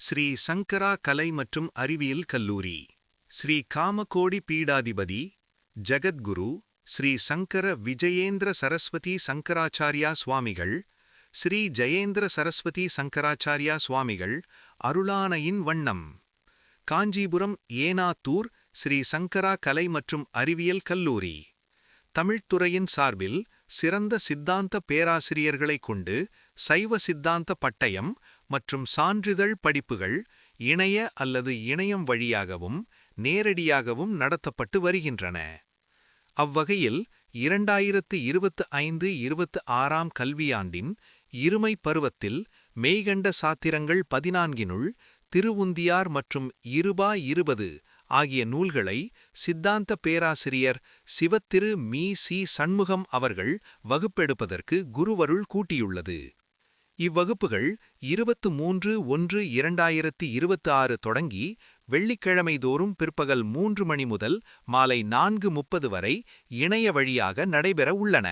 ஸ்ரீ சங்கரா கலை மற்றும் அறிவியல் கல்லூரி. ஸ்ரீ காமகோடி பீடாதிபதி ஜகத்குரு ஸ்ரீ சங்கர விஜயேந்திர சரஸ்வதி சங்கராச்சாரியா சுவாமிகள் ஸ்ரீ ஜெயேந்திர சரஸ்வதி சங்கராச்சாரியா சுவாமிகள் அருளானையின் வண்ணம். காஞ்சிபுரம் ஏனாத்தூர் ஸ்ரீ சங்கரா கலை மற்றும் அறிவியல் கல்லூரி. தமிழ்த்துறையின் சார்பில் சிறந்த சித்தாந்த பேராசிரியர்களைக் கொண்டு சைவ சித்தாந்த பட்டயம் மற்றும் சான்றிதழ் படிப்புகள் இணைய அல்லது இணையம் வழியாகவும் நேரடியாகவும் நடத்தப்பட்டு வருகின்றன. அவ்வகையில் இரண்டாயிரத்து இருபத்து ஐந்து இருபத்து ஆறாம் கல்வியாண்டின் இருமை பருவத்தில் மெய்கண்ட சாத்திரங்கள் பதினான்கினுள் திருவுந்தியார் மற்றும் இருபா இருபது ஆகிய நூல்களை சித்தாந்த பேராசிரியர் சிவத்திரு மீ சி சண்முகம் அவர்கள் வகுப்பெடுப்பதற்கு குருவருள் கூட்டியுள்ளது. இவ்வகுப்புகள் இருபத்து மூன்று ஒன்று இரண்டாயிரத்தி இருபத்தி ஆறு தொடங்கி வெள்ளிக்கிழமை தோறும் பிற்பகல் மூன்று மணி முதல் மாலை நான்கு முப்பது வரை இணைய வழியாக நடைபெற உள்ளன.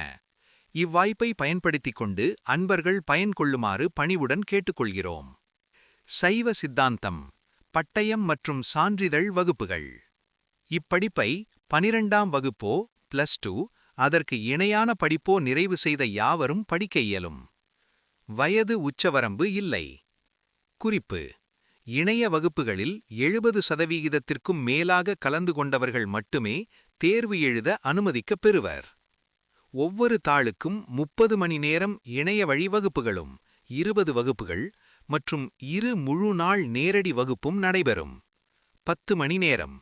இவ்வாய்ப்பை பயன்படுத்திக் கொண்டு அன்பர்கள் பயன் கொள்ளுமாறு பணிவுடன் கேட்டுக்கொள்கிறோம். சைவ சித்தாந்தம் பட்டயம் மற்றும் சான்றிதழ் வகுப்புகள். இப்படிப்பை பனிரெண்டாம் வகுப்போ பிளஸ் டூ அதற்கு இணையான படிப்போ நிறைவு செய்த யாவரும் படிக்க இயலும். வயது உச்சவரம்பு இல்லை. குறிப்பு இணைய வகுப்புகளில் எழுபது சதவிகிதத்திற்கும் மேலாக கலந்து கொண்டவர்கள் மட்டுமே தேர்வு எழுத அனுமதிக்கப் பெறுவர். ஒவ்வொரு தாளுக்கும் முப்பது மணி நேரம் இணைய வழி வகுப்புகளும் இருபது வகுப்புகள் மற்றும் இரு முழு நாள் நேரடி வகுப்பும் நடைபெறும். பத்து மணி நேரம்.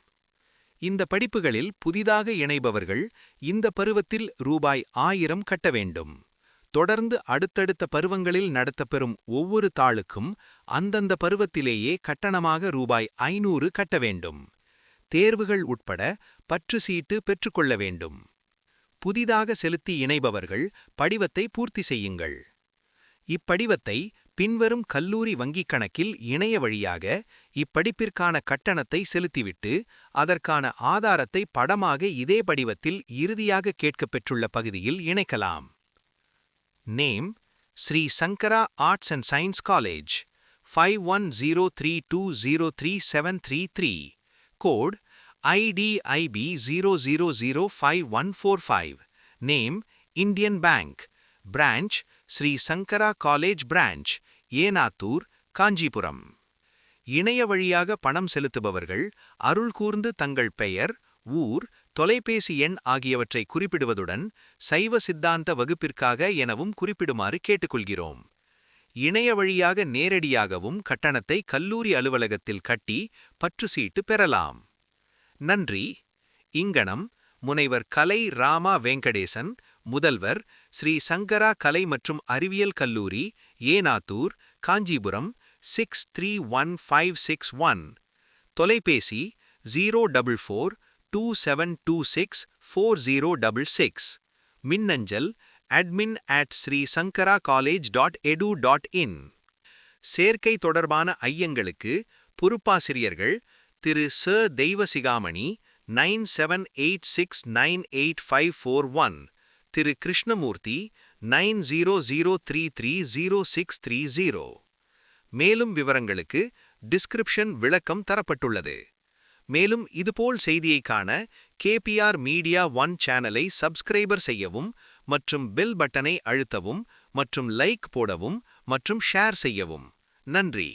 இந்த படிப்புகளில் புதிதாக இணைபவர்கள் இந்த பருவத்தில் ரூபாய் ஆயிரம் கட்ட வேண்டும். தொடர்ந்து அடுத்தடுத்த பருவங்களில் நடத்தப்பெறும் ஒவ்வொரு தாளுக்கும் அந்தந்த பருவத்திலேயே கட்டணமாக ரூபாய் ஐநூறு கட்ட வேண்டும். தேர்வுகள் உட்பட பற்று சீட்டு பெற்றுக்கொள்ள வேண்டும். புதிதாக செலுத்தி இணைபவர்கள் படிவத்தை பூர்த்தி செய்யுங்கள். இப்படிவத்தை பின்வரும் கல்லூரி வங்கிக் கணக்கில் இணைய வழியாக இப்படிப்பிற்கான கட்டணத்தை செலுத்திவிட்டு அதற்கான ஆதாரத்தை படமாக இதே படிவத்தில் இறுதியாக கேட்கப் பெற்றுள்ள பகுதியில் இணைக்கலாம். Name Sri Sankara arts and science college five one zero three two zero three seven three three code IDIB zero five one four five name Indian bank branch Sri Sankara college branch Enathur Kanchipuram இணைய வழியாக பணம் செலுத்துபவர்கள் அருள் கூர்ந்து தங்கள் பெயர் ஊர் தொலைபேசி எண் ஆகியவற்றை குறிப்பிடுவதுடன் சைவ சித்தாந்த வகுப்பிற்காக எனவும் குறிப்பிடுமாறு கேட்டுக்கொள்கிறோம். இணைய வழியாக நேரடியாகவும் கட்டணத்தை கல்லூரி அலுவலகத்தில் கட்டி பற்று சீட்டு பெறலாம். நன்றி. இங்கனம் முனைவர் கலை ராமா வெங்கடேசன் முதல்வர் ஸ்ரீ சங்கரா கலை மற்றும் அறிவியல் கல்லூரி Enathur Kanchipuram six three one five six one தொலைபேசி zero double four two seven two six four zero double six மின்னஞ்சல் admin at Sri Sankara college dot edu dot in சேர்க்கை தொடர்பான ஐயங்களுக்கு பொறுப்பாசிரியர்கள் திரு ச. Deivasigamani nine seven eight six nine eight five four one திரு Krishnamurthy nine zero zero three three zero six three zero மேலும் விவரங்களுக்கு description விளக்கம் தரப்பட்டுள்ளது. மேலும் இதுபோல் செய்தியை காண கேபிஆர் மீடியா ஒன் சேனலை சப்ஸ்கிரைபர் செய்யவும் மற்றும் பெல் பட்டனை அழுத்தவும் மற்றும் லைக் போடவும் மற்றும் ஷேர் செய்யவும். நன்றி.